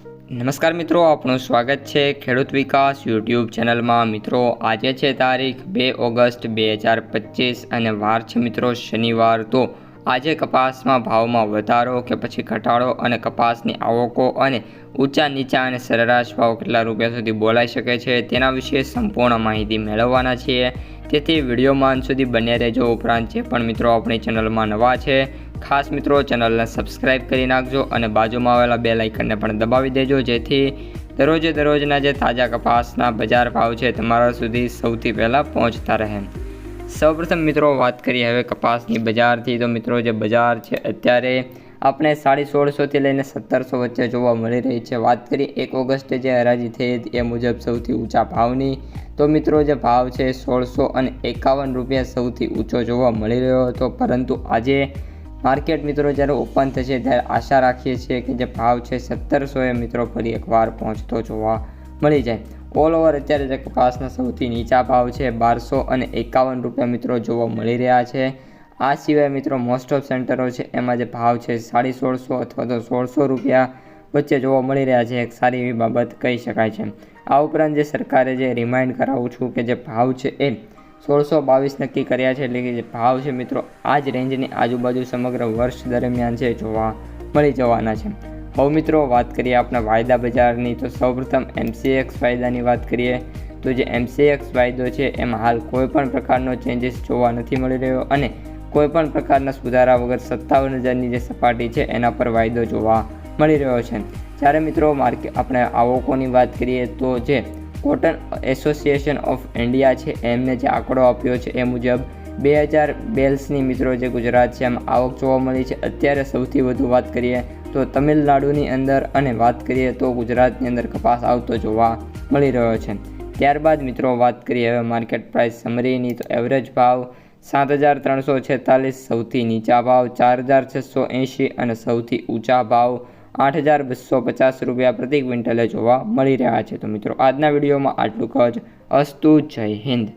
નમસ્કાર મિત્રો, આપનું સ્વાગત છે ખેડૂત વિકાસ યુટ્યુબ ચેનલમાં. મિત્રો, આજે છે તારીખ બે ઓગસ્ટ બે હજાર પચીસ અને વાર છે મિત્રો શનિવાર. તો આજે કપાસમાં ભાવમાં વધારો કે પછી ઘટાડો અને કપાસની આવકો અને ઊંચા, નીચા અને સરેરાશ ભાવ કેટલા રૂપિયા સુધી બોલાઈ શકે છે તેના વિશે સંપૂર્ણ માહિતી મેળવવાના છીએ. તેથી વિડીયોમાં અંત સુધી બન્યા રહેજો. ઉપરાંત જે પણ મિત્રો આપણી ચેનલમાં નવા છે ખાસ મિત્રો ચેનલને સબસ્ક્રાઇબ કરી નાખજો અને બાજુમાં આવેલા બે લાઇકનને પણ દબાવી દેજો, જેથી દરરોજે દરરોજના જે તાજા કપાસના બજાર ભાવ છે તમારા સુધી સૌથી પહેલાં પહોંચતા રહે. સૌપ્રથમ મિત્રો વાત કરીએ હવે કપાસની બજારથી. તો મિત્રો જે બજાર છે અત્યારે આપણે સાડી સોળસોથી લઈને સત્તરસો વચ્ચે જોવા મળી રહી છે. વાત કરીએ એક ઓગસ્ટે જે હરાજી થઈ હતી એ મુજબ સૌથી ઊંચા ભાવની. તો મિત્રો જે ભાવ છે સોળસો અને એકાવન રૂપિયા સૌથી ઊંચો જોવા મળી રહ્યો હતો. પરંતુ આજે માર્કેટ મિત્રો જ્યારે ઓપન થશે ત્યારે આશા રાખીએ છીએ કે જે ભાવ છે સત્તરસો એ મિત્રો ફરી એકવાર પહોંચતો જોવા મળી જાય. ઓલ ઓવર અત્યારે જે કપાસના સૌથી નીચા ભાવ છે બારસો અને એકાવન રૂપિયા મિત્રો જોવા મળી રહ્યા છે. આ સિવાય મિત્રો મોસ્ટ ઓફ સેન્ટરો છે એમાં જે ભાવ છે સાડી સોળસો અથવા તો સોળસો રૂપિયા વચ્ચે જોવા મળી રહ્યા છે. એક સારી એવી બાબત કહી શકાય છે. આ ઉપરાંત જે સરકારે જે રિમાઇન્ડ કરાવું છું કે જે ભાવ છે એ સોળસો બાવીસ નક્કી કર્યા છે. એટલે કે જે ભાવ છે મિત્રો, આ જ રેન્જની આજુબાજુ સમગ્ર વર્ષ દરમિયાન છે, જોવા મળી જવાના છે. હવે મિત્રો, વાત કરીએ આપણા વાયદા બજારની, તો સૌપ્રથમ એમસીએક્સ વાયદાની વાત કરીએ, તો જે એમસીએક્સ વાયદો છે, એમાં હાલ કોઈ પણ પ્રકારનો ચેન્જીસ જોવા નથી મળી રહ્યો અને કોઈ પણ પ્રકારના સુધારા વગર સત્તાવન હજારની જે સપાટી છે, એના પર વાયદો જોવા મળી રહ્યો છે. જ્યારે મિત્રો માર્કેટ આપણે આવકોની વાત કરીએ, તો જે કોટન એસોસિએશન ઓફ ઇન્ડિયા છે. એમને જે આંકડો આપ્યો છે એ મુજબ બે હજાર બેલ્સની મિત્રો જે ગુજરાત છે, એમાં આવક જોવા મળી છે. અત્યારે સૌથી વધુ વાત કરીએ તો તમિલનાડુની અંદર અને વાત કરીએ તો ગુજરાતની અંદર કપાસ આવતો જોવા મળી રહ્યો છે. ત્યારબાદ મિત્રો વાત કરીએ હવે માર્કેટ પ્રાઇસ સમરીની, તો એવરેજ ભાવ સાત હજાર ત્રણસો છેતાલીસ, સૌથી નીચા ભાવ ચાર હજાર છસો એંશી અને સૌથી ઊંચા ભાવ આઠ હજાર બસો પચાસ રૂપિયા પ્રતિ ક્વિન્ટલે જોવા મળી રહ્યા છે. તો મિત્રો, આજના વિડીયોમાં આટલું જ. અસ્તુ જય હિન્દ.